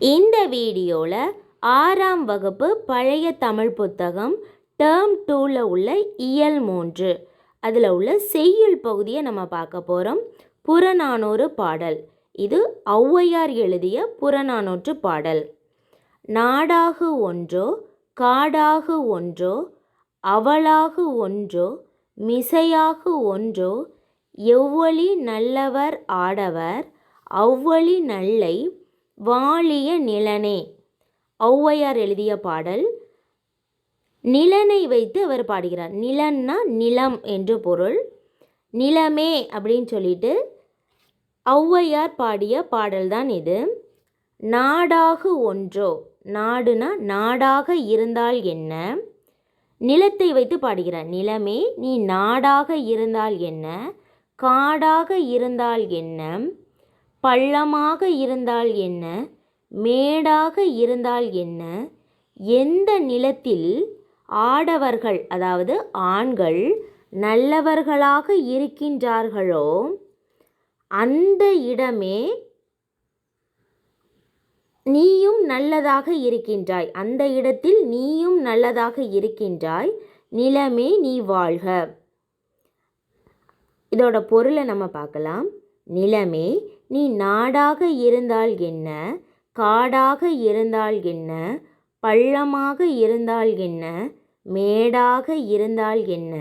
இந்த வீடியோவில் ஆறாம் வகுப்பு பழைய தமிழ் புத்தகம் டேர்ம் டூவில் உள்ள இயல் மூன்று. அதில் உள்ள செய்யுள் பகுதியை நம்ம பார்க்க போகிறோம் புறநானூறு பாடல். இது ஔவையார் எழுதிய புறநானூற்று பாடல். நாடாகு ஒன்றோ காடாகு ஒன்றோ அவளாகு ஒன்றோ மிசையாகு ஒன்றோ எவ்வழி நல்லவர் ஆடவர் அவ்வழி நல்லை வாழிய நிலனே. ஔவையார் எழுதிய பாடல் நிலனை வைத்து அவர் பாடுகிறார். நிலன்னா நிலம் என்று பொருள். நிலமே அப்படின்னு சொல்லிட்டு ஔவையார் பாடிய பாடல்தான் இது. நாடாக ஒன்றோ நாடுனா நாடாக இருந்தால் என்ன? நிலத்தை வைத்து பாடுகிறார். நிலமே நீ நாடாக இருந்தால் என்ன? காடாக இருந்தால் என்ன? பள்ளமாக இருந்தால் என்ன? மேடாக இருந்தால் என்ன? எந்த நிலத்தில் ஆடவர்கள் அதாவது ஆண்கள் நல்லவர்களாக இருக்கின்றார்களோ அந்த இடமே நீயும் நல்லதாக இருக்கின்றாய். அந்த இடத்தில் நீயும் நல்லதாக இருக்கின்றாய். நிலமே நீ வாழ்க. இதோட பொருளை நம்ம பார்க்கலாம். நிலமே நீ நாடாக இருந்தால் என்ன? காடாக இருந்தால் என்ன? பள்ளமாக இருந்தால் என்ன? மேடாக இருந்தால் என்ன?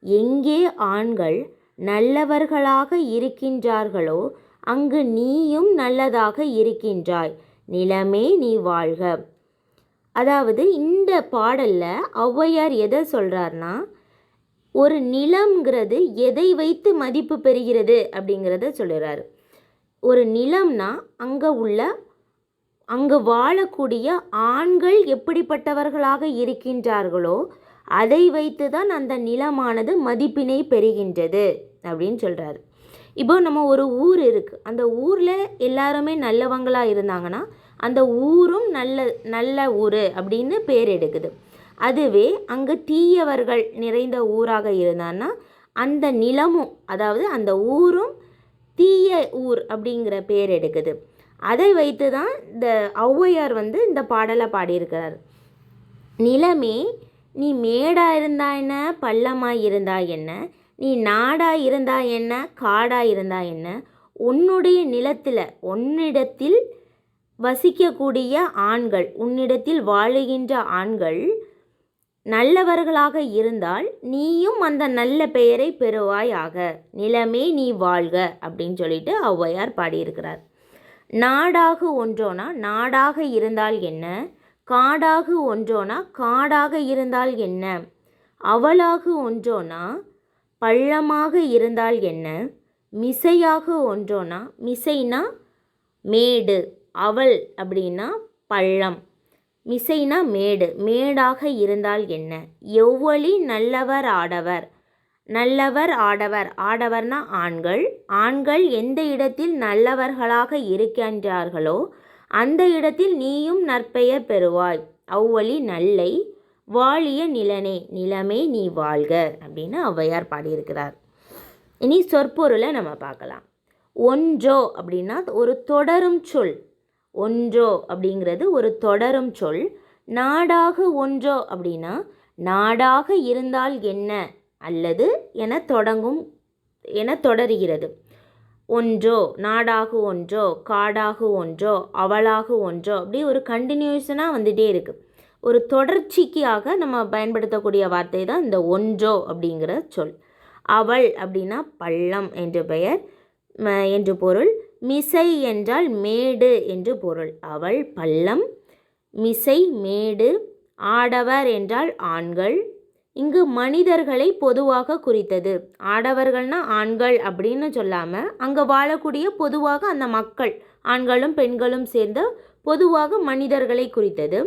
எங்கே ஆண்கள் நல்லவர்களாக இருக்கின்றார்களோ அங்கு நீயும் நல்லதாக இருக்கின்றாய். நிலமே நீ வாழ்க. அதாவது இந்த பாடலில் ஔவையார் எதை சொல்கிறார்னா ஒரு நிலம்ங்கிறது எதை வைத்து மதிப்பு பெறுகிறது அப்படிங்கிறத சொல்லுறாரு ஒரு நிலம்னா அங்கே உள்ள அங்கு வாழக்கூடிய ஆண்கள் எப்படிப்பட்டவர்களாக இருக்கின்றார்களோ அதை வைத்து தான் அந்த நிலமானது மதிப்பினை பெறுகின்றது அப்படின்னு சொல்கிறாரு இப்போ நம்ம ஒரு ஊர் இருக்குது அந்த ஊரில் எல்லாருமே நல்லவங்களாக இருந்தாங்கன்னா அந்த ஊரும் நல்ல நல்ல ஊர் அப்படின்னு பேர் எடுக்குது. அதுவே அங்கே தீயவர்கள் நிறைந்த ஊராக இருந்தான்னா அந்த நிலமும் அதாவது அந்த ஊரும் தீய ஊர் அப்படிங்கிற பேர் எடுக்குது. அதை வைத்து தான் இந்த ஔவையார் வந்து இந்த பாடலை பாடியிருக்கிறார். நிலமே நீ மேடாக இருந்தா என்ன? பள்ளமாக இருந்தா என்ன? நீ நாடாக இருந்தா என்ன? காடாக இருந்தா என்ன? உன்னுடைய நிலத்தில் உன்னிடத்தில் வசிக்கக்கூடிய ஆண்கள் உன்னிடத்தில் வாழுகின்ற ஆண்கள் நல்லவர்களாக இருந்தால் நீயும் அந்த நல்ல பெயரை பெறுவாயாக. நிலமே நீ வாழ்க அப்படின்னு சொல்லிட்டு ஔவையார் பாடியிருக்கிறார். நாடாக ஒன்றோனா நாடாக இருந்தால் என்ன? காடாக ஒன்றோனா காடாக இருந்தால் என்ன? அவளாக ஒன்றோனா பள்ளமாக இருந்தால் என்ன? மிசையாக ஒன்றோனா மிசைனா மேடு அவள் அப்படின்னா பள்ளம். மிசைனா மேடு. மேடாக இருந்தால் என்ன? எவ்வளி நல்லவர் ஆடவர். நல்லவர் ஆடவர். ஆடவர்னா ஆண்கள். ஆண்கள் எந்த இடத்தில் நல்லவர்களாக இருக்கின்றார்களோ அந்த இடத்தில் நீயும் நற்பெயர் பெறுவாய். அவ்வழி நல்லை வாழிய நிலனே. நிலமே நீ வாழ்க அப்படின்னு ஔவையார் பாடியிருக்கிறார். இனி சொற்பொருளை நம்ம பார்க்கலாம். ஒன்றோ அப்படின்னா ஒரு தொடரும் சொல். ஒன்றோ அப்படிங்கிறது ஒரு தொடரும் சொல். நாடாக ஒன்றோ அப்படின்னா நாடாக இருந்தால் என்ன அல்லது என தொடங்கும் என தொடர்கிறது. ஒன்றோ நாடாகு ஒன்றோ காடாகு ஒன்றோ அவளாகு ஒன்றோ அப்படி ஒரு கண்டினியூஷனாக வந்துகிட்டே இருக்குது ஒரு தொடர்ச்சிக்காக நம்ம பயன்படுத்தக்கூடிய வார்த்தை தான் இந்த ஒன்றோ அப்படிங்கிற சொல். அவள் அப்படின்னா பள்ளம் என்று பெயர் என்று பொருள். மிசை என்றால் மேடு என்று பொருள். அவள் பள்ளம் மிசை மேடு ஆடவர் என்றால் ஆண்கள். இங்கு மனிதர்களை பொதுவாக குறித்தது. ஆடவர்கள்னா ஆண்கள் அப்படின்னு சொல்லாமல் அங்கே வாழக்கூடிய பொதுவாக அந்த மக்கள் ஆண்களும் பெண்களும் சேர்ந்த பொதுவாக மனிதர்களை குறித்தது.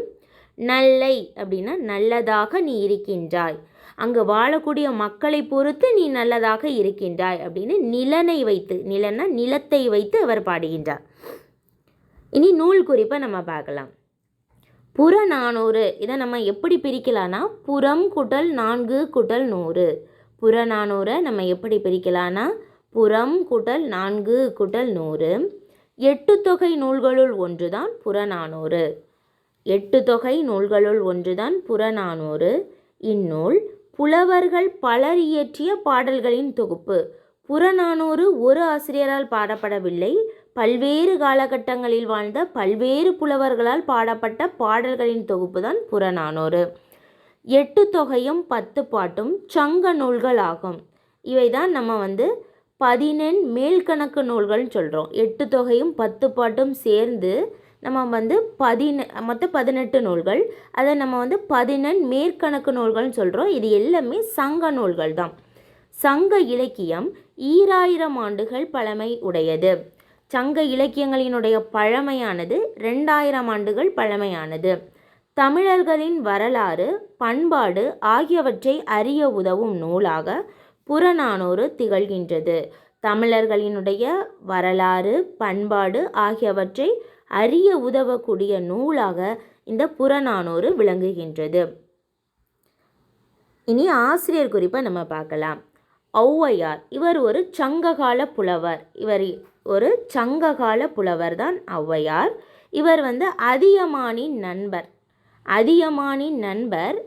நல்லை அப்படின்னா நல்லதாக நீ இருக்கின்றாய். அங்கு வாழக்கூடிய மக்களை பொறுத்து நீ நல்லதாக இருக்கின்றாய் அப்படின்னு நிலனை வைத்து நிலன்னா நிலத்தை வைத்து அவர் பாடுகின்றார். இனி நூல் குறிப்பை நம்ம பார்க்கலாம். புறநானூறு இதை நம்ம எப்படி பிரிக்கலான்னா புறம் குட்டல் நான்கு குட்டல் நூறு. புறநானூரை நம்ம எப்படி பிரிக்கலான்னா புறம் குட்டல் நான்கு குட்டல் நூறு. எட்டு தொகை நூல்களுள் ஒன்றுதான் புறநானூறு. எட்டு தொகை நூல்களுள் ஒன்றுதான் புறநானூறு. இந்நூல் புலவர்கள் பலர் இயற்றிய பாடல்களின் தொகுப்பு. புறநானூறு ஒரு ஆசிரியரால் பாடப்படவில்லை. பல்வேறு காலகட்டங்களில் வாழ்ந்த பல்வேறு புலவர்களால் பாடப்பட்ட பாடல்களின் தொகுப்பு தான் புறநானூறு. எட்டு தொகையும் பத்து பாட்டும் சங்க நூல்கள் ஆகும். இவை தான் நம்ம வந்து பதினெண் மேல்கணக்கு நூல்கள்னு சொல்கிறோம் எட்டு தொகையும் பத்து பாட்டும் சேர்ந்து நம்ம வந்து பதின மொத்தம் பதினெட்டு நூல்கள். அதை நம்ம வந்து பதினெண் மேற்கணக்கு நூல்கள்னு சொல்கிறோம் இது எல்லாமே சங்க நூல்கள் தான். சங்க இலக்கியம் ஈராயிரம் ஆண்டுகள் பழமை உடையது. சங்க இலக்கியங்களினுடைய பழமையானது ரெண்டாயிரம் ஆண்டுகள் பழமையானது. தமிழர்களின் வரலாறு பண்பாடு ஆகியவற்றை அறிய உதவும் நூலாக புறநானூறு திகழ்கின்றது. தமிழர்களினுடைய வரலாறு பண்பாடு ஆகியவற்றை அறிய உதவக்கூடிய நூலாக இந்த புறநானூறு விளங்குகின்றது. இனி ஆசிரியர் குறிப்பை நம்ம பார்க்கலாம். ஔவையார் இவர் ஒரு சங்ககால புலவர். இவர் ஒரு சங்ககால புலவர் தான் ஔவையார். இவர் வந்து அதியமானின் நண்பர். அதியமானின் நண்பர்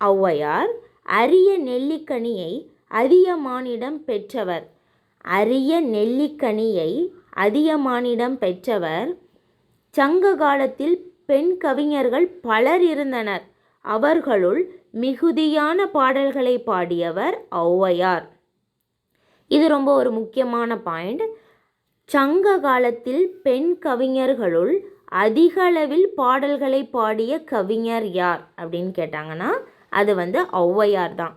ஔவையார். அரிய நெல்லிக்கனியை அதியமானிடம் பெற்றவர். அரிய நெல்லிக்கனியை அதியமானிடம் பெற்றவர் சங்க காலத்தில் பெண் கவிஞர்கள் பலர் இருந்தனர். அவர்களுள் மிகுதியான பாடல்களை பாடியவர் ஔவையார். இது ரொம்ப ஒரு முக்கியமான பாயிண்ட். சங்க காலத்தில் பெண் கவிஞர்களுள் அதிகளவில் பாடல்களை பாடிய கவிஞர் யார் அப்படின்னு கேட்டாங்கன்னா அது வந்து ஔவையார் தான்.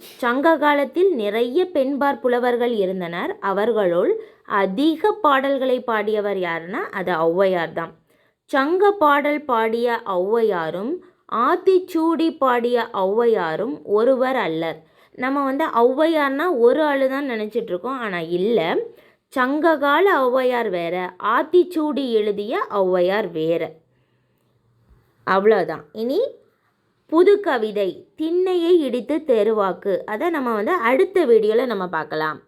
சங்க காலத்தில் நிறைய பெண்பார் புலவர்கள் இருந்தனர். அவர்களுள் அதிக பாடல்களை பாடியவர் யாருன்னா அது ஔவையார் தான். சங்க பாடல் பாடிய ஔவையாரும் ஆத்திச்சூடி பாடிய ஔவையாரும் ஒருவர் அல்லர். நம்ம வந்து ஔவையார்னா ஒரு ஆளு தான் நினச்சிட்டு இருக்கோம். ஆனால் இல்லை. சங்ககால ஔவையார் வேற ஆத்திச்சூடி எழுதிய ஔவையார் வேற. அவ்வளோதான் இனி புது கவிதை திண்ணையை இடித்து தெருவாக்கு. அதை நம்ம வந்து அடுத்த வீடியோவில் நம்ம பார்க்கலாம்.